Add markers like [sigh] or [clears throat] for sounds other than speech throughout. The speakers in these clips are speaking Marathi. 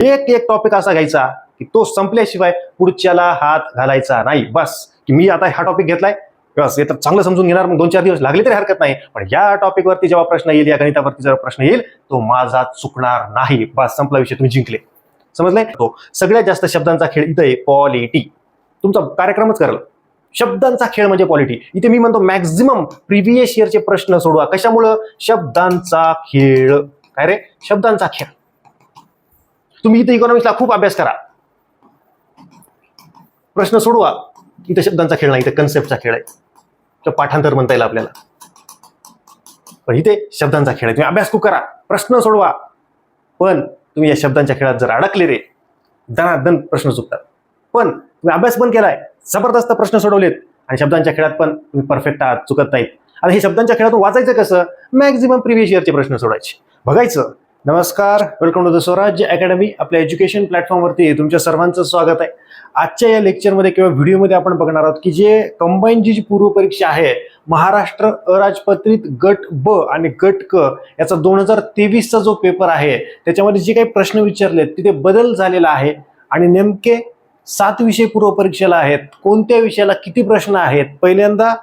एक एक टॉपिक असा घ्यायचा की तो संपल्याशिवाय पुढच्याला हात घालायचा नाही. बस. की मी आता हा टॉपिक घेतलाय. बस. हे तर चांगलं समजून घेणार. मग दोन चार दिवस लागले तरी हरकत नाही. पण या टॉपिकवरती जेव्हा प्रश्न येईल या गणितावरती जेव्हा प्रश्न येईल तो माझा चुकणार नाही. बस. संपला विषय. तुम्ही जिंकले. समजलंय? तो सगळ्यात जास्त शब्दांचा खेळ इथं आहे पॉलिटी. तुमचा कार्यक्रमच करेल. शब्दांचा खेळ म्हणजे पॉलिटी. इथे मी म्हणतो मॅक्झिमम प्रिव्हियस इयरचे प्रश्न सोडवा. कशामुळं? शब्दांचा खेळ. काय रे? शब्दांचा खेळ. तुम्ही इथे इकॉनॉमिक्सला खूप अभ्यास करा. प्रश्न सोडवा. इथे शब्दांचा खेळ नाही इथे कन्सेप्टचा खेळ आहे. तर पाठांतर म्हणता येईल आपल्याला. पण इथे शब्दांचा खेळ आहे. तुम्ही अभ्यास खूप करा. प्रश्न सोडवा. पण तुम्ही या शब्दांच्या खेळात जर अडकले रे दनादन प्रश्न चुकतात पण तुम्ही अभ्यास पण केलाय. जबरदस्त प्रश्न सोडवलेत. आणि शब्दांच्या खेळात पण तुम्ही परफेक्ट आहात चुकत नाहीत. आता हे शब्दांच्या खेळातून वाचायचं कसं? मॅक्झिमम प्रिव्हियस इयरचे प्रश्न सोडायचे. बघायचं. नमस्कार welcome to the Swarajya academy आपल्या एज्युकेशन प्लॅटफॉर्मवरती तुमच्या सर्वांचं स्वागत आहे. आजच्या या लेक्चरमध्ये किंवा व्हिडिओमध्ये आपण बघणार आहोत की जे कंबाईनची जी जी पूर्वपरीक्षा आहे महाराष्ट्र अराजपत्रित गट ब आणि गट क याचा दोन हजार तेवीसचा जो पेपर आहे त्याच्यामध्ये जे काही प्रश्न विचारले तिथे बदल झालेला आहे आणि नेमके सात विषय पूर्वपरीक्षेला आहेत. कोणत्या विषयाला किती प्रश्न आहेत? पहिल्यांदा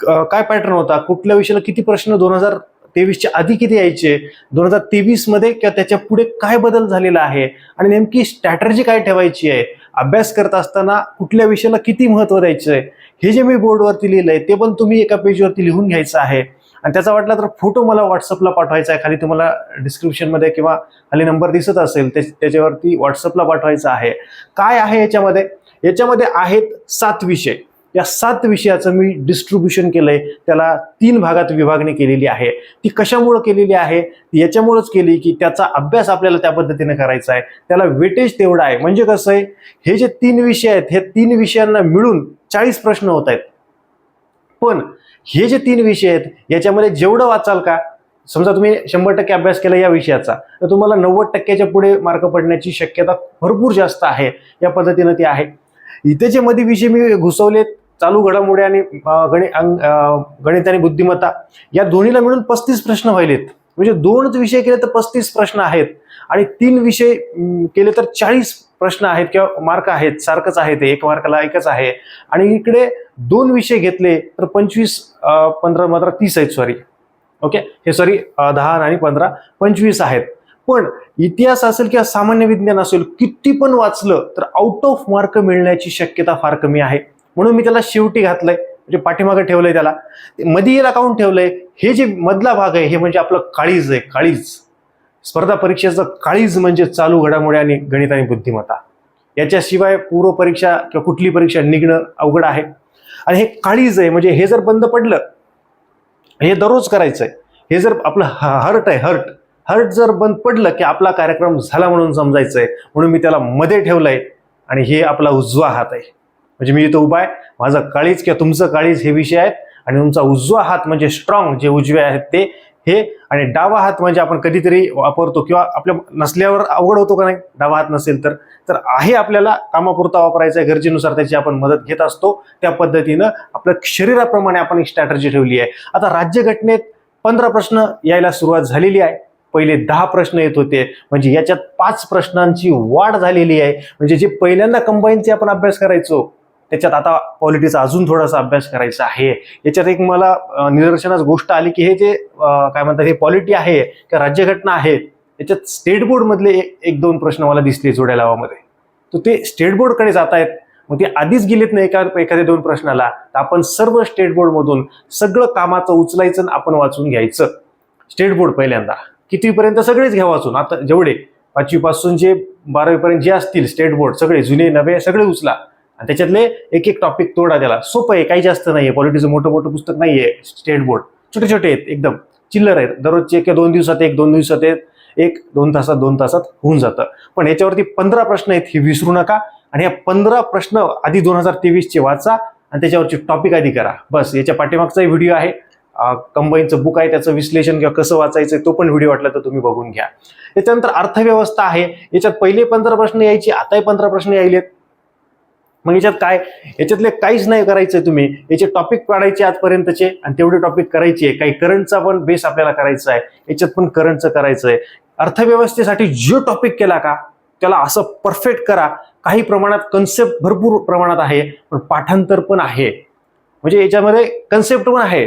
काय पॅटर्न होता? कुठल्या विषयाला किती प्रश्न दोन हजार तेवीसच्या आधी किती यायचे? दोन हजार तेवीसमध्ये किंवा त्याच्या पुढे काय बदल झालेला आहे? आणि नेमकी स्ट्रॅटर्जी काय ठेवायची आहे? अभ्यास करत असताना कुठल्या विषयाला किती महत्त्व द्यायचं आहे? हे जे मी बोर्डवरती लिहिलं आहे ते पण तुम्ही एका पेजवरती लिहून घ्यायचं आहे. आणि त्याचा वाटला तर फोटो मला व्हॉट्सअपला पाठवायचा आहे. खाली तुम्हाला डिस्क्रिप्शनमध्ये किंवा खाली नंबर दिसत असेल ते त्याच्यावरती व्हॉट्सअपला पाठवायचा आहे. काय आहे याच्यामध्ये? याच्यामध्ये आहेत सात विषय. या सात विषयाचं मी डिस्ट्रीब्युशन केलंय. त्याला तीन भागात विभागणी केलेली आहे. ती कशामुळं केलेली आहे? याच्यामुळंच केली की त्याचा अभ्यास आपल्याला त्या पद्धतीने करायचा आहे. त्याला वेटेज तेवढा आहे. म्हणजे कसं आहे? हे जे तीन विषय आहेत हे तीन विषयांना मिळून चाळीस प्रश्न होत आहेत. पण हे जे तीन विषय आहेत याच्यामध्ये जेवढं वाचाल का? समजा तुम्ही शंभर टक्के अभ्यास केला या विषयाचा तर तुम्हाला नव्वद टक्क्याच्या पुढे मार्क पडण्याची शक्यता भरपूर जास्त आहे. या पद्धतीनं ती आहे. इथे जे मध्ये विषय मी घुसवलेत चालू घडामोडी आणि गणित अंग- गणित आणि बुद्धिमत्ता या दोन्हीला मिळून पस्तीस प्रश्न व्हायलेत. म्हणजे दोनच विषय केले तर पस्तीस प्रश्न आहेत. आणि तीन विषय केले तर चाळीस प्रश्न आहेत किंवा मार्क आहेत सारखंच आहे ते एक मार्काला एकच आहे. आणि इकडे दोन विषय घेतले तर पंचवीस पंधरा मात्र तीस आहेत सॉरी ओके हे सॉरी दहा आणि पंधरा पंचवीस आहेत. पण इतिहास असेल किंवा सामान्य विज्ञान असेल किती पण वाचलं तर आउट ऑफ मार्क मिळण्याची शक्यता फार कमी आहे. म्हणून मी त्याला शेवटी घातलंय म्हणजे पाठीमागे ठेवलंय त्याला. मध्ये याला काऊन ठेवलंय हे जे मधला भाग आहे हे म्हणजे आपलं काळीज आहे काळीज. स्पर्धा परीक्षेचं काळीज म्हणजे चालू घडामोडी आणि गणित आणि बुद्धिमत्ता. याच्याशिवाय पूर्व परीक्षा किंवा कुठली परीक्षा निघणं अवघड आहे. आणि हे काळीज आहे म्हणजे हे जर बंद पडलं हे दररोज करायचं आहे हे जर आपलं हर्ट आहे हर्ट हर्ट जर बंद पडलं की आपला कार्यक्रम झाला म्हणून समजायचं आहे म्हणून मी त्याला मध्ये ठेवलंय आणि हे आपला उजवा हात आहे. म्हणजे मी इथं उभा आहे. माझा काळीज किंवा तुमचं काळीज हे विषय आहेत आणि तुमचा उजवा हात म्हणजे स्ट्रॉंग जे उजवे आहेत ते हे आणि डावा हात म्हणजे आपण कधीतरी वापरतो किंवा आपल्या नसल्यावर अवघड होतो का नाही? डावा हात नसेल तर. तर आहे आपल्याला कामापुरता वापरायचा आहे गरजेनुसार त्याची आपण मदत घेत असतो. त्या पद्धतीनं आपल्या शरीराप्रमाणे आपण एक स्ट्रॅटर्जी ठेवली आहे. आता राज्यघटनेत पंधरा प्रश्न यायला सुरुवात झालेली आहे. पहिले दहा प्रश्न येत होते. म्हणजे याच्यात पाच प्रश्नांची वाढ झालेली आहे. म्हणजे जे पहिल्यांदा कंबाईनचे आपण अभ्यास करायचो त्याच्यात आता पॉलिटीचा अजून थोडासा अभ्यास करायचा आहे. याच्यात एक मला निदर्शनास गोष्ट आली की हे जे काय म्हणतात हे पॉलिटी आहे किंवा राज्यघटना आहे याच्यात स्टेट बोर्डमधले एक दोन प्रश्न मला दिसले जोड्या लावामध्ये. तर ते स्टेट बोर्डकडे जात आहेत. मग ते आधीच गेलेत नाही एका एखाद्या दोन प्रश्नाला. तर आपण सर्व स्टेट बोर्डमधून सगळं कामाचं उचलायचं आपण वाचून घ्यायचं. स्टेट बोर्ड पहिल्यांदा. कितीपर्यंत सगळेच घ्या वाचून आता जेवढे पाचवीपासून जे बारावीपर्यंत जे असतील स्टेट बोर्ड सगळे जुने नवे सगळे उचला. आणि त्याच्यातले एक एक टॉपिक तोडा त्याला. सोपं आहे काही जास्त नाहीये. पॉलिटीचं मोठं मोठं पुस्तक नाहीये स्टेट बोर्ड छोटे छोटे आहेत एकदम. चिल्लर आहेत. दररोजचे किंवा दोन दिवसात एक दोन दिवसात एक एक दोन तासात दोन तासात होऊन जातं. पण याच्यावरती पंधरा प्रश्न आहेत हे विसरू नका. आणि या पंधरा प्रश्न आधी दोन हजार तेवीसचे वाचा आणि त्याच्यावरचे टॉपिक आधी करा. बस याच्या पाठीमागचाही व्हिडिओ आहे. कंबाईनचं बुक आहे त्याचं विश्लेषण किंवा कसं वाचायचं तो पण व्हिडिओ वाटला तर तुम्ही बघून घ्या. त्याच्यानंतर अर्थव्यवस्था आहे. याच्यात पहिले पंधरा प्रश्न यायचे आताही पंधरा प्रश्न यायलेत. मग याच्यात काय? याच्यातले काहीच नाही करायचं तुम्ही. याचे टॉपिक काढायचे आजपर्यंतचे आणि तेवढे टॉपिक करायचे. काही करंटचा पण बेस आपल्याला करायचा आहे. याच्यात पण करंटचं करायचं आहे अर्थव्यवस्थेसाठी जो टॉपिक केला का त्याला असं परफेक्ट करा. काही प्रमाणात कन्सेप्ट भरपूर प्रमाणात आहे पण पाठांतर पण आहे. म्हणजे याच्यामध्ये कन्सेप्ट पण आहे.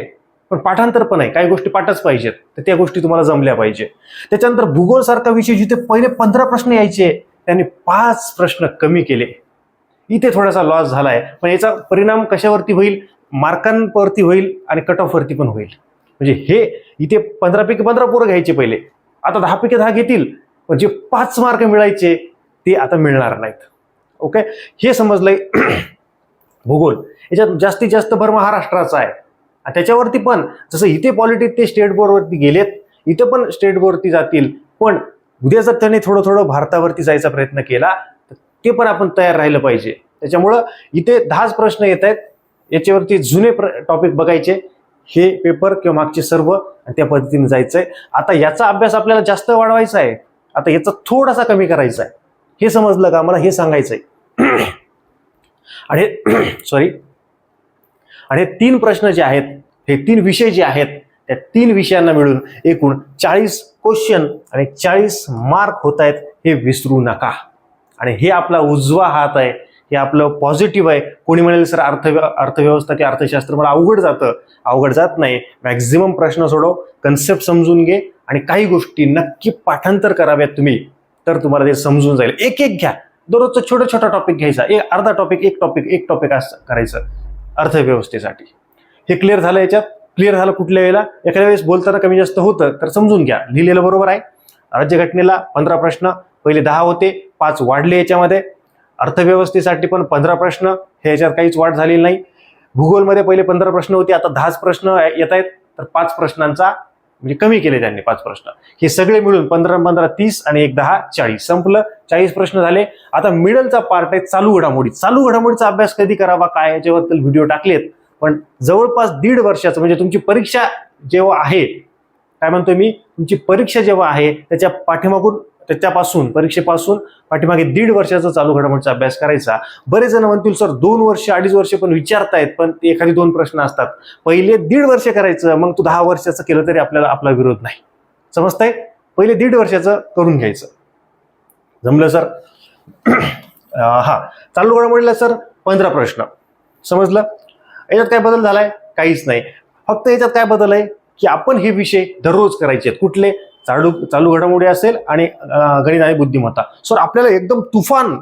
पण पाठांतर पण आहे. काही गोष्टी पाठच पाहिजेत. तर त्या गोष्टी तुम्हाला जमल्या पाहिजे. त्याच्यानंतर भूगोल सारखा विषय जिथे पहिले पंधरा प्रश्न यायचे त्यांनी पाच प्रश्न कमी केले. इथे थोडासा लॉस झाला आहे पण याचा परिणाम कशावरती होईल? मार्कांवरती होईल आणि कट ऑफवरती पण होईल. म्हणजे हे इथे पंधरापैकी पंधरा पोरं घ्यायचे पहिले. आता दहापैकी दहा घेतील. पण जे पाच मार्क मिळायचे ते आता मिळणार नाहीत. ओके? हे समजलंय [clears throat] भूगोल. याच्यात जास्तीत जास्त भर महाराष्ट्राचा आहे. त्याच्यावरती पण जसं इथे पॉलिटिक्स ते स्टेट बोर्डवरती गेलेत इथं पण स्टेट बोर्डवरती जातील. पण उद्या जर त्यांनी थोडं थोडं भारतावरती जायचा प्रयत्न केला तर ते पण आपण तयार राहिलं पाहिजे. त्याच्यामुळं इथे दहाच प्रश्न येत आहेत. याच्यावरती जुने टॉपिक बघायचे. हे पेपर किंवा मागचे सर्व आणि त्या पद्धतीने जायचं आहे आता याचा अभ्यास आपल्याला जास्त वाढवायचा आहे. आता याचा थोडासा कमी करायचा आहे. हे समजलं का? मला हे सांगायचं आहे [clears throat] आणि सॉरी [clears throat] आणि हे तीन प्रश्न जे आहेत हे तीन विषय जे आहेत त्या तीन विषयांना मिळून एकूण चाळीस क्वेश्चन आणि चाळीस मार्क होत आहेत हे विसरू नका. आणि हे आपला उजवा हात आहे हे आपलं पॉझिटिव्ह आहे. कोणी म्हणेल सर अर्थ अर्थव्यवस्था की अर्थशास्त्र मला अवघड जातं. अवघड जात नाही. मॅक्झिमम प्रश्न सोडव कन्सेप्ट समजून घे आणि काही गोष्टी नक्की पाठांतर कराव्यात तुम्ही तर तुम्हाला ते समजून जाईल. एक एक घ्या. दररोजचा छोटा छोटा टॉपिक घ्यायचा. एक अर्धा टॉपिक एक टॉपिक एक टॉपिक असं करायचं. अर्थव्यवस्थेसाठी. हे क्लिअर झालं याच्यात? क्लिअर झालं कुठल्या वेळेला? एखाद्या वेळेस बोलताना कमी जास्त होतं तर समजून घ्या. लिहिलेलं बरोबर आहे. राज्यघटनेला पंधरा प्रश्न पहिले दहा होते पाच वाढले याच्यामध्ये. अर्थव्यवस्थेसाठी पण पंधरा प्रश्न हे याच्यात काहीच वाढ झालेली नाही. भूगोलमध्ये पहिले पंधरा प्रश्न होते आता दहाच प्रश्न येत आहेत. तर पाच प्रश्नांचा म्हणजे कमी केले त्यांनी पाच प्रश्न. हे सगळे मिळून पंधरा पंधरा तीस आणि एक दहा चाळीस. संपलं. चाळीस प्रश्न झाले. आता मिडलचा पार्ट आहे चालू घडामोडी. चालू घडामोडीचा अभ्यास कधी करावा काय याच्याबद्दल व्हिडिओ टाकलेत. पण जवळपास दीड वर्षाचं म्हणजे तुमची परीक्षा जेव्हा आहे काय म्हणतो मी? तुमची परीक्षा जेव्हा आहे त्याच्या पाठीमागून त्यापासून परीक्षेपासून पाठीमागे दीड वर्षाचा चालू घडामोडीचा अभ्यास करायचा. बरेच जण म्हणतील सर दोन वर्ष अडीच वर्ष पण विचारतायत पण एखादी दोन प्रश्न असतात. पहिले दीड वर्ष करायचं मग तू दहा वर्षाचं केलं तरी आपल्याला आपला विरोध नाही. समजतंय? पहिले दीड वर्षाचं करून घ्यायचं. जमलं सर? [clears throat] हा. चालू घडामोडीला सर पंधरा प्रश्न. समजलं? याच्यात काय बदल झालाय? काहीच नाही. फक्त याच्यात काय बदल आहे? की आपण हे विषय दररोज करायचे आहेत कुठले? चालू चालू घडामोडी असेल आणि गणित आणि बुद्धिमत्ता. सर आपल्याला एकदम तुफान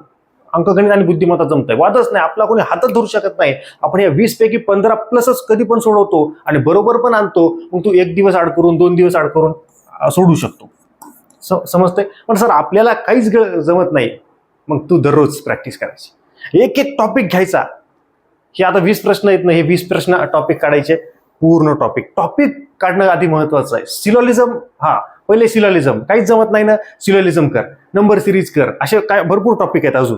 अंकगणित आणि बुद्धिमत्ता जमत आहे वादच नाही. आपला कोणी हातच धरू शकत नाही. आपण या वीस पैकी पंधरा प्लसच कधी पण सोडवतो आणि बरोबर पण आणतो. मग तू एक दिवस आड करून दोन दिवस आड करून सोडू शकतो. समजतंय? पण सर आपल्याला काहीच जमत नाही. मग तू दररोज प्रॅक्टिस करायची. एक एक टॉपिक घ्यायचा. हे आता वीस प्रश्न येत नाही हे वीस प्रश्न टॉपिक काढायचे. पूर्ण टॉपिक टॉपिक काढणं आधी महत्वाचं आहे. सिलोलिझम हा पहिले सिलॉलिझम. काहीच जमत नाही ना सिलॉलिझम कर नंबर सिरीज कर असे काय भरपूर टॉपिक आहेत अजून.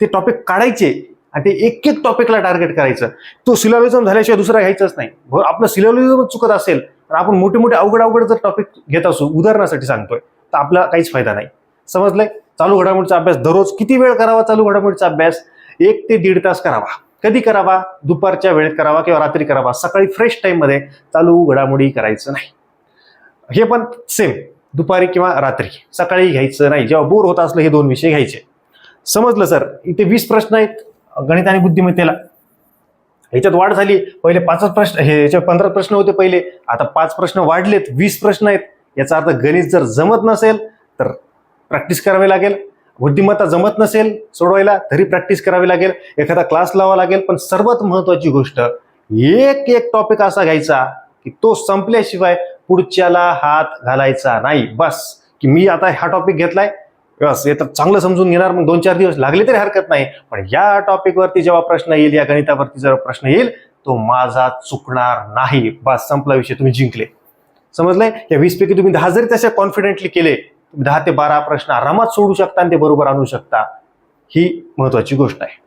ते टॉपिक काढायचे आणि ते एक एक टॉपिकला टार्गेट करायचं. तो सिलॉलिझम झाल्याशिवाय दुसरा घ्यायचाच नाही. आपलं सिलॉलिझम चुकत असेल तर आपण मोठे मोठे अवघड अवघड जर टॉपिक घेत असू उदाहरणासाठी सांगतोय तर आपला काहीच फायदा नाही. समजलंय? चालू घडामोडीचा अभ्यास दररोज किती वेळ करावा चालू घडामोडीचा अभ्यास? एक ते दीड तास करावा. कधी करावा? दुपारच्या वेळेत करावा किंवा रात्री करावा? सकाळी फ्रेश टाईममध्ये चालू घडामोडी करायचं नाही. हे पण सेम दुपारी किंवा रात्री. सकाळी घ्यायचं नाही. जेव्हा बोर होत असलं हे दोन विषय घ्यायचे. समजलं सर इथे वीस प्रश्न आहेत. गणित आणि बुद्धिमत्तेला. ह्याच्यात वाढ झाली. पहिले पाचच प्रश्न हे याच्यात पंधरा प्रश्न होते पहिले. आता पाच प्रश्न वाढलेत. वीस प्रश्न आहेत. याचा अर्थ गणित जर जमत नसेल तर प्रॅक्टिस करावी लागेल. बुद्धिमत्ता जमत नसेल सोडवायला तरी प्रॅक्टिस करावी लागेल. एखादा क्लास लावा लागेल. पण सर्वात महत्वाची गोष्ट एक एक टॉपिक असा घ्यायचा की तो संपल्याशिवाय पुढच्याला हात घालायचा नाही. बस. की मी आता हा टॉपिक घेतलाय. बस. हे तर चांगलं समजून घेणार. मग दोन चार दिवस लागले तरी हरकत नाही. पण या टॉपिकवरती जेव्हा प्रश्न येईल या गणितावरती जर प्रश्न येईल तो माझा चुकणार नाही. बस. संपला विषय. तुम्ही जिंकले. समजलंय? या वीस पैकी तुम्ही दहा जरी तसे कॉन्फिडेंटली केले तुम्ही दहा ते बारा प्रश्न आरामात सोडू शकता आणि ते बरोबर आणू शकता. ही महत्वाची गोष्ट आहे.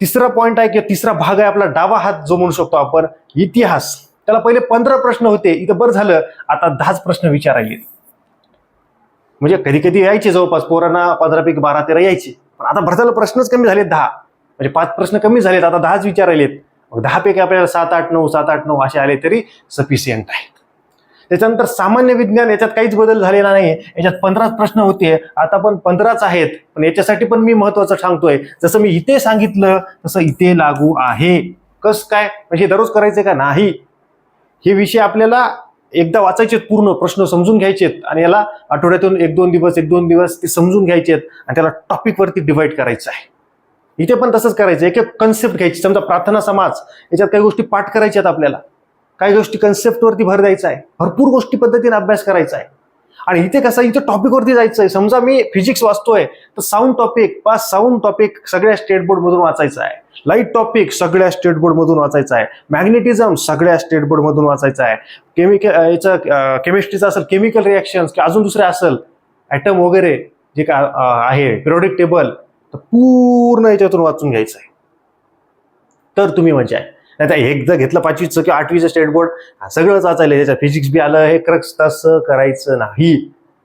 तिसरा पॉइंट आहे किंवा तिसरा भाग आहे आपला. डावा हात जो म्हणू शकतो आपण. इतिहास. त्याला पहिले पंधरा प्रश्न होते इथं बरं झालं आता दहाच प्रश्न विचारायले म्हणजे कधी कधी यायचे जवळपास पोरांना पंधरापैकी बारा तेरा यायचे. पण आता भरताला प्रश्नच कमी झालेत दहा. म्हणजे पाच प्रश्न कमी झालेत आता दहाच विचारायलेत मग दहा पैकी आपल्याला सात आठ नऊ सात आठ नऊ असे आले तरी सफिशियंट आहेत. त्याच्यानंतर सामान्य विज्ञान याच्यात काहीच बदल झालेला नाही याच्यात पंधराच प्रश्न होते. आता पण पंधराच आहेत. पण याच्यासाठी पण मी महत्वाचं सांगतोय. जसं मी इथे सांगितलं तसं इथे लागू आहे. कस काय? म्हणजे दररोज करायचं का? नाही. हे विषय आपल्याला एकदा वाचायचे पूर्ण प्रश्न समजून घ्यायचेत आणि याला आठवड्यातून एक दोन दिवस एक दोन दिवस ते समजून घ्यायचेत आणि त्याला टॉपिकवरती डिवाईड डिवाइड करायचं आहे. इथे पण तसंच करायचं एक एक कन्सेप्ट घ्यायची. समजा प्रार्थना समाज याच्यात काही गोष्टी पाठ करायच्या आहेत आपल्याला. काही गोष्टी कन्सेप्टवरती भर द्यायचा आहे. भरपूर गोष्टी पद्धतीने अभ्यास करायचा आहे. आणि इथे कसं इथे टॉपिकवरती जायचं आहे समजा मी फिजिक्स वाचतोय तर साऊंड टॉपिक पाच साऊंड टॉपिक सगळ्या स्टेट बोर्ड मधून वाचायचं आहे. लाइट टॉपिक सगळ्या स्टेट बोर्ड मधून वाचायचा आहे. मॅग्नेटिझम सगळ्या स्टेट बोर्ड मधून वाचायचा आहे. केमिकल याचं केमिस्ट्रीचं असेल केमिकल रिॲक्शन की अजून दुसरे असेल ॲटम वगैरे जे काय आहे पिरियडिक टेबल तर पूर्ण याच्यातून वाचून घ्यायचं आहे. तर तुम्ही मजा आहे. नाही तर एकदा घेतलं पाचवीचं किंवा आठवीचं स्टेट बोर्ड सगळंच वाचायला त्याच्यात फिजिक्स बी आलं हे क्रक्स तसं करायचं नाही.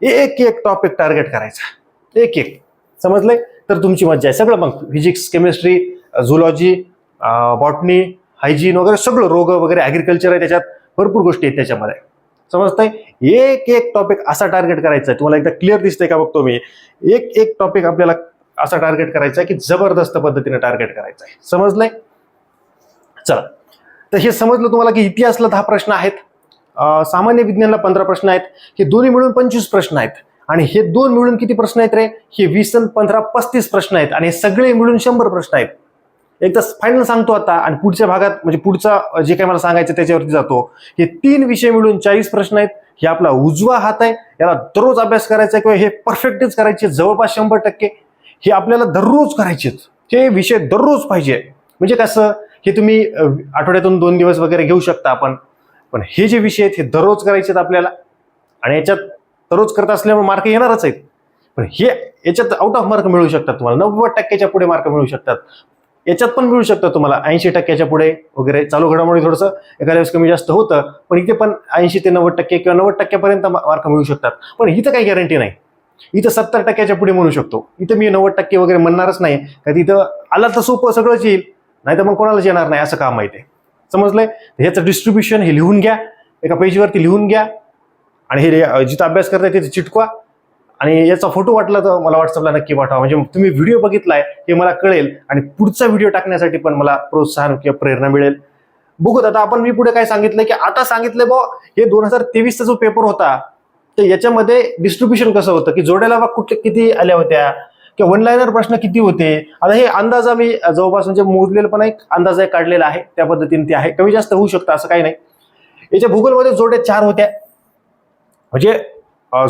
एक एक टॉपिक टार्गेट करायचा. एक एक. समजलंय? तर तुमची मज्जा आहे. सगळं मग physics chemistry zoology botany hygiene वगैरे सगळं रोग वगैरे ॲग्रिकल्चर आहे त्याच्यात. भरपूर गोष्टी आहेत त्याच्यामध्ये. समजतंय? एक एक टॉपिक असा टार्गेट करायचा. आहे तुम्हाला एकदा क्लिअर दिसतंय का बघतो मी? एक एक टॉपिक आपल्याला असा टार्गेट करायचा आहे की जबरदस्त पद्धतीने टार्गेट करायचं आहे. समजलंय? चला. तर हे समजलं तुम्हाला की इतिहासला दहा प्रश्न आहेत. सामान्य विज्ञानला पंधरा प्रश्न आहेत. हे दोन्ही मिळून पंचवीस प्रश्न आहेत. आणि हे दोन मिळून किती प्रश्न आहेत रे? हे वीस पंधरा पस्तीस प्रश्न आहेत. आणि हे सगळे मिळून शंभर प्रश्न आहेत. एकदा फायनल सांगतो आता आणि पुढच्या भागात म्हणजे पुढचा जे काही मला सांगायचं त्याच्यावरती जातो. हे तीन विषय मिळून चाळीस प्रश्न आहेत. हे आपला उजवा हात आहे. याला दररोज अभ्यास करायचा आहे किंवा हे परफेक्टच करायचे जवळपास शंभर टक्के. हे आपल्याला दररोज करायचेच हे विषय दररोज पाहिजे. म्हणजे कसं? हे तुम्ही आठवड्यातून दोन दिवस वगैरे घेऊ शकता आपण. पण हे जे विषय आहेत हे दररोज करायचे आहेत आपल्याला. आणि याच्यात दररोज करत असल्यामुळे मार्क येणारच आहेत. पण हे याच्यात आउट ऑफ मार्क मिळू शकतात तुम्हाला. नव्वद टक्क्याच्या पुढे मार्क मिळू शकतात. याच्यात पण मिळू शकतात तुम्हाला. ऐंशी टक्क्याच्या पुढे वगैरे चालू घडामोडी थोडंसं एखाद्या वेळेस कमी जास्त होतं पण इथे पण ऐंशी ते नव्वद टक्के किंवा नव्वद टक्क्यापर्यंत मार्क मिळू शकतात. पण इथं काही गॅरंटी नाही. इथं सत्तर टक्क्याच्या पुढे म्हणू शकतो. इथं मी नव्वद टक्के वगैरे म्हणणारच नाही. कारण इथं आला तर सोपं सगळंच येईल. नाही तर मग कोणालाच येणार नाही असं काम आहे ते. समजलंय? ह्याचं डिस्ट्रीब्युशन हे लिहून घ्या एका पेजवरती लिहून घ्या आणि हे जिथं अभ्यास करताय तिथे चिटकवा. आणि याचा फोटो वाटला तर मला व्हॉट्सअपला नक्की पाठवा. म्हणजे तुम्ही व्हिडिओ बघितलाय हे मला कळेल आणि पुढचा व्हिडिओ टाकण्यासाठी पण मला प्रोत्साहन किंवा प्रेरणा मिळेल. बघूत आता आपण मी पुढे काय सांगितलं की आता सांगितलं बा हे दोन हजार तेवीसचा जो पेपर होता तर याच्यामध्ये डिस्ट्रीब्युशन कसं होतं? की जोड्याला बा कुठे किती आल्या होत्या? की वन लायनर प्रश्न किती होते? आता हे अंदाजा मी जवळपास म्हणजे मोजलेलं पण एक अंदाज आहे काढलेला आहे. त्या पद्धतीने ते आहे. कमी जास्त होऊ शकतं असं काही नाही. याच्या भूगोलमध्ये जोड्या चार होत्या. म्हणजे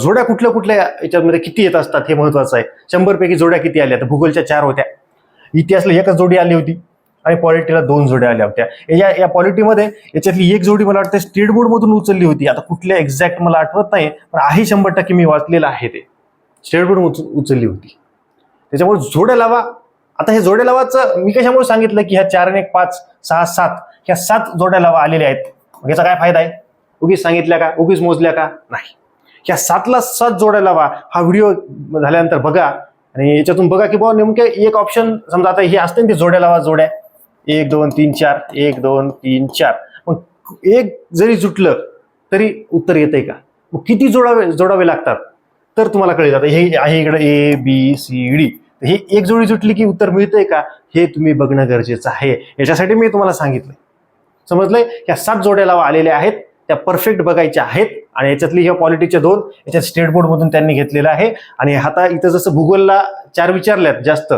जोड्या कुठल्या कुठल्या याच्यामध्ये किती येत असतात हे महत्वाचं आहे. शंभरपैकी जोड्या किती आल्या? तर भूगोलच्या चार होत्या. इतिहासला एकच जोडी आली होती आणि पॉलिटीला दोन जोड्या आल्या होत्या. या या पॉलिटीमध्ये याच्यातली एक जोडी मला वाटतं स्टेट बोर्डमधून उचलली होती. आता कुठल्या एक्झॅक्ट मला आठवत नाही पण आहे शंभर टक्के मी वाचलेलं आहे ते. स्टेट बोर्ड उचलली होती. त्याच्यामुळे जोड्या लावा. आता हे जोड्या लावाचं मी कशामुळे सांगितलं की ह्या चार आणि एक पाच सहा सात ह्या सात जोड्या लावा आलेल्या आहेत. मग याचा काय फायदा आहे? उगीच सांगितल्या का? उगीच मोजल्या का? नाही. ह्या सातला सात जोड्या लावा. हा व्हिडिओ झाल्यानंतर बघा. आणि याच्यातून बघा की बाबा नेमके एक ऑप्शन समजा आता हे असते ना ते जोड्या लावा जोड्या. एक दोन तीन चार. एक दोन तीन चार. मग एक जरी जुटलं तरी उत्तर येतंय का? मग किती जोडावे जोडावे लागतात? तर तुम्हाला कळेल. जातं हे आहे इकडे ए बी सी डी हे एक जोडी जुटली की उत्तर मिळतंय का? हे तुम्ही बघणं गरजेचं आहे. याच्यासाठी मी तुम्हाला सांगितलं समजलंय? या सात जोड्या लावा आलेल्या आहेत. त्या परफेक्ट बघायच्या आहेत. आणि याच्यातली ह्या पॉलिटिकच्या दोन याच्यात स्टेट बोर्ड मधून त्यांनी घेतलेलं आहे. आणि आता इथं जसं भूगोलला चार विचारल्यात जास्त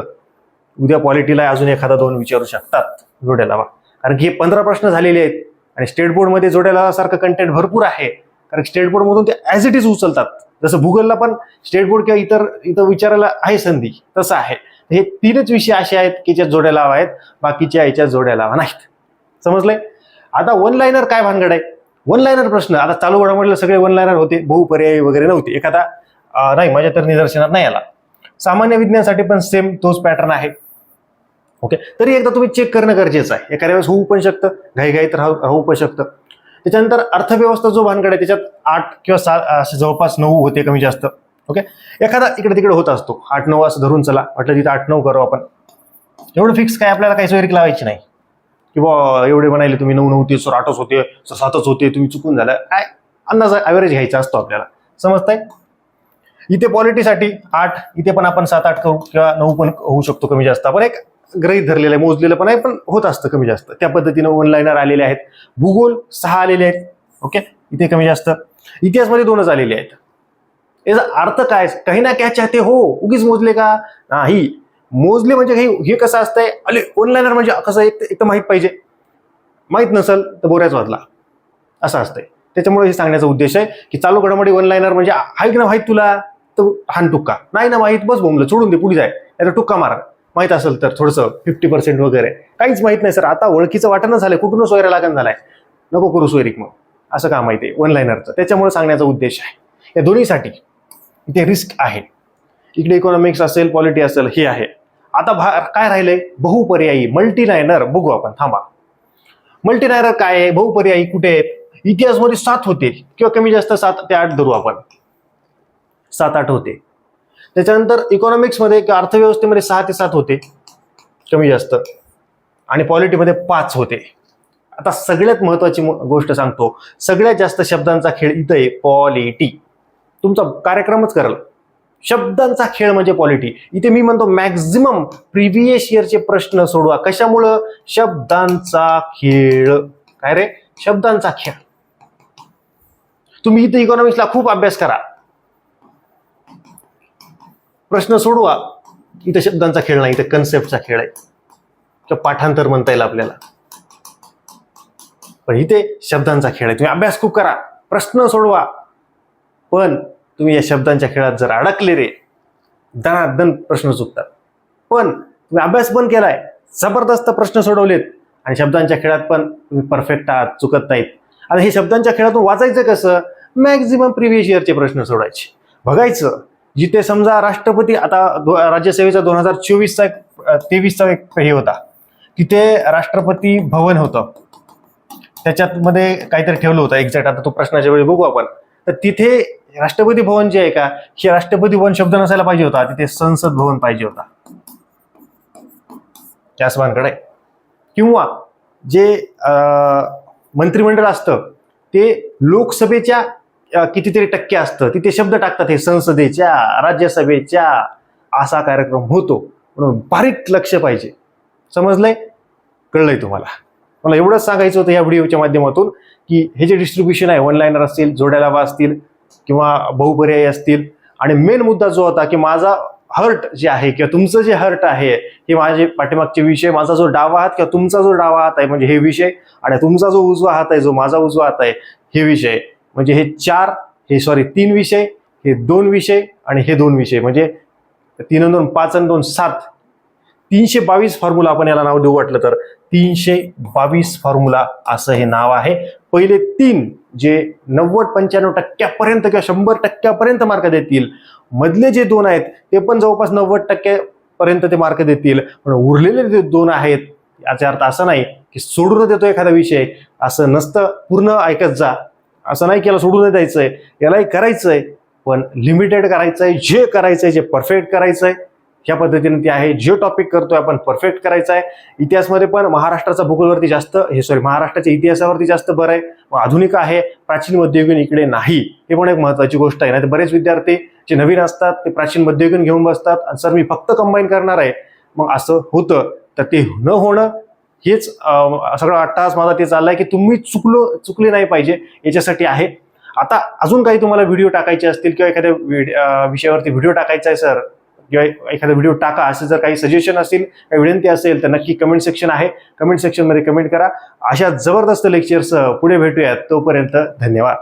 उद्या पॉलिटीला अजून एखादा दोन विचारू शकतात जोड्या लावा कारण की हे पंधरा प्रश्न झालेले आहेत. आणि स्टेट बोर्डमध्ये जोड्या लावासारखं कंटेंट भरपूर आहे. कारण स्टेट बोर्डमधून ते ॲज इट इज उचलतात. जसं भूगोलला पण स्टेट बोर्ड किंवा इतर इथं विचारायला आहे संधी तसं आहे. हे तीनच विषय असे आहेत की ज्या जोड्या लावा आहेत बाकीच्या याच्या जोड्या लावा नाहीत. समजलंय? आता वन लाईनर काय भानगड आहे? वन लाईनर प्रश्न. आता चालू घडामोडीला सगळे वन लाईनर होते बहुपर्यायी वगैरे नव्हते. एखादा नाही माझ्या तर निदर्शनात नाही आला. सामान्य विज्ञानासाठी पण सेम तोच पॅटर्न आहे. ओके तरी एकदा तुम्ही चेक करणं गरजेचं आहे. एखाद्या वेळेस होऊ पण शकतं घाईघाईत राहू राहू पण शकतं. त्याच्यानंतर अर्थव्यवस्था जो भानगड आहे त्याच्यात आठ किंवा सात असं जवळपास नऊ होते कमी जास्त ओके? एखादा इकडे तिकडे होत असतो. आठ नऊ असं धरून चला. म्हटलं तिथं आठ नऊ करू आपण. एवढं फिक्स काय आपल्याला काही सोयरीक लावायची नाही. की बुवा एवढे म्हणाले तुम्ही नऊ नऊ ते सर आठच होते सर सातच होते तुम्ही चुकून झालं. काय अंदाज ॲव्हरेज घ्यायचा असतो आपल्याला. समजतंय? इथे पॉलिटीसाठी आठ इथे पण आपण सात आठ करू किंवा नऊ पण होऊ शकतो कमी जास्त. आपण एक ग्रहित धरलेलं आहे मोजलेलं पण आहे पण होत असतं कमी जास्त. त्या पद्धतीनं वन लाईनर आलेले आहेत. भूगोल सहा आलेले आहेत. ओके? इथे कमी जास्त. इतिहासमध्ये दोनच आलेले आहेत. याचा अर्थ काय? काही ना काय चाहते हो उगीच मोजले का? नाही. मोजले म्हणजे हे हे कसं असतंय? अले ऑनलाईनर म्हणजे कसं एक एक तर माहीत पाहिजे. माहीत नसेल तर बोऱ्याच वाजला. असं असतंय. त्याच्यामुळे हे सांगण्याचा उद्देश आहे की चालू घडामोडी वन लाईनर म्हणजे आहे की ना माहीत तुला? तर हान टुक्का. नाही ना माहीत बस बोंबलं सोडून दे पुढे जाय. नाही तर टुक्का मारा. माहीत असेल तर थोडंसं फिफ्टी पर्सेंट वगैरे. काहीच माहीत नाही सर. आता ओळखीचं वाटणं झालं कुठूनच वगैरे लागण झालाय. नको करू सोयरीक मग. असं काम आहे ते वन त्याच्यामुळे सांगण्याचा उद्देश आहे. या दोन्हीसाठी इथे रिस्क आहे. इकडे इकॉनॉमिक्स असेल पॉलिटी असेल हे आहे. आता भा काय राहिलंय? बहुपर्यायी मल्टीलायनर बघू आपण. थांबा. मल्टीलायनर काय आहे? बहुपर्यायी कुठे आहेत? इतिहासमध्ये सात होते किंवा कमी जास्त सात ते आठ धरू आपण. सात आठ होते. त्याच्यानंतर इकॉनॉमिक्समध्ये किंवा अर्थव्यवस्थेमध्ये सहा ते सात होते. कमी जास्त. आणि पॉलिटीमध्ये पाच होते. आता सगळ्यात महत्वाची गोष्ट सांगतो. सगळ्यात जास्त शब्दांचा खेळ इथं आहे पॉलिटी. तुमचा कार्यक्रमच करल. शब्दांचा खेळ म्हणजे पॉलिटी. इथे मी म्हणतो मॅक्झिमम प्रिव्हियस इयरचे प्रश्न सोडवा. कशामुळं? शब्दांचा खेळ. काय रे? शब्दांचा खेळ. तुम्ही इथे इकॉनॉमिक्सला खूप अभ्यास करा. प्रश्न सोडवा. इथे शब्दांचा खेळ नाही इथं कन्सेप्टचा खेळ आहे. किंवा पाठांतर म्हणता येईल आपल्याला. पण इथे शब्दांचा खेळ आहे. तुम्ही अभ्यास खूप करा. प्रश्न सोडवा. पण तुम्ही या शब्दांच्या खेळात जर अडकले रे दनादन प्रश्न चुकतात पण तुम्ही अभ्यास पण केलाय. जबरदस्त प्रश्न सोडवलेत. आणि शब्दांच्या खेळात पण तुम्ही परफेक्ट आहात चुकत नाहीत. आता हे शब्दांच्या खेळातून वाचायचं कसं? मॅक्झिमम प्रिव्हियस इयरचे प्रश्न सोडायचे. बघायचं. जिथे समजा राष्ट्रपती आता दो- राज्यसेवेचा दोन हजार चोवीसचा एक तेवीसचा एक हे होता तिथे राष्ट्रपती भवन होतं. त्याच्यात मध्ये काहीतरी ठेवलं होतं एक्झॅक्ट आता तो प्रश्नाच्या वेळी बघू आपण. तर तिथे राष्ट्रपती भवन जे आहे का हे राष्ट्रपती भवन शब्द नसायला पाहिजे होता तिथे संसद भवन पाहिजे होता. त्याच किंवा जे मंत्रिमंडळ असतं ते लोकसभेच्या कितीतरी टक्के असतं. तिथे शब्द टाकतात हे संसदेच्या राज्यसभेच्या असा कार्यक्रम होतो. म्हणून बारीक लक्ष पाहिजे. समजलंय? कळलंय तुम्हाला. मला एवढंच सांगायचं होतं या व्हिडिओच्या माध्यमातून की हे जे डिस्ट्रीब्युशन आहे वन लाईनर असतील जोड्या लावा असतील किंवा बहुपर्यायी असतील. आणि मेन मुद्दा जो होता की माझा हर्ट जे आहे किंवा तुमचं जे हर्ट आहे हे माझे पाठीमागचे विषय माझा जो डावा हात किंवा तुमचा जो डावा हात आहे म्हणजे हे विषय आणि तुमचा जो उजवा हात आहे जो माझा उजवा हात आहे हे विषय म्हणजे हे चार हे सॉरी तीन विषय हे दोन विषय आणि हे दोन विषय. म्हणजे तीन आणि दोन पाच आणि दोन सात. तीनशे बावीस फॉर्म्युला आपण याला नाव देऊ वाटलं तर. तीनशे बावीस फॉर्म्युला असं हे नाव आहे. पहिले तीन जे नव्वद पंच्याण्णव टक्क्यापर्यंत किंवा शंभर टक्क्यापर्यंत मार्क देतील. मधले जे दोन आहेत ते पण जवळपास नव्वद टक्क्यापर्यंत ते मार्क देतील. पण उरलेले जे दोन आहेत याचा अर्थ असं नाही की सोडून देतो एखादा विषय. असं नसतं. पूर्ण ऐकत जा. असं नाही की याला सोडून द्यायचंय यालाही आहे पण लिमिटेड करायचं आहे जे करायचं आहे जे परफेक्ट करायचं आहे ह्या पद्धतीने ते आहे. जे टॉपिक करतोय आपण परफेक्ट करायचा आहे इतिहासमध्ये पण महाराष्ट्राचा भूगोलवरती जास्त हे सॉरी महाराष्ट्राच्या इतिहासावरती जास्त बरं आहे मग आधुनिक आहे प्राचीन मध्ययुगीन इकडे नाही. हे पण एक महत्वाची गोष्ट आहे. नाही तर बरेच विद्यार्थी जे नवीन असतात ते प्राचीन मध्ययुगीन घेऊन बसतात आणि सर मी फक्त कंबाईन करणार आहे. मग असं होतं. तर ते न होणं हेच सगळं आठ माझा ते चाललाय की तुम्ही चुकलो चुकले नाही पाहिजे याच्यासाठी आहे. आता अजून काही तुम्हाला व्हिडिओ टाकायचे असतील किंवा एखाद्या विषयावरती व्हिडिओ टाकायचा आहे सर किंवा एखादा व्हिडिओ टाका असे जर काही सजेशन असतील काही विनंती असेल तर नक्की कमेंट सेक्शन आहे. कमेंट सेक्शनमध्ये कमेंट करा. अशा जबरदस्त लेक्चर्स पुढे भेटूयात. तोपर्यंत धन्यवाद.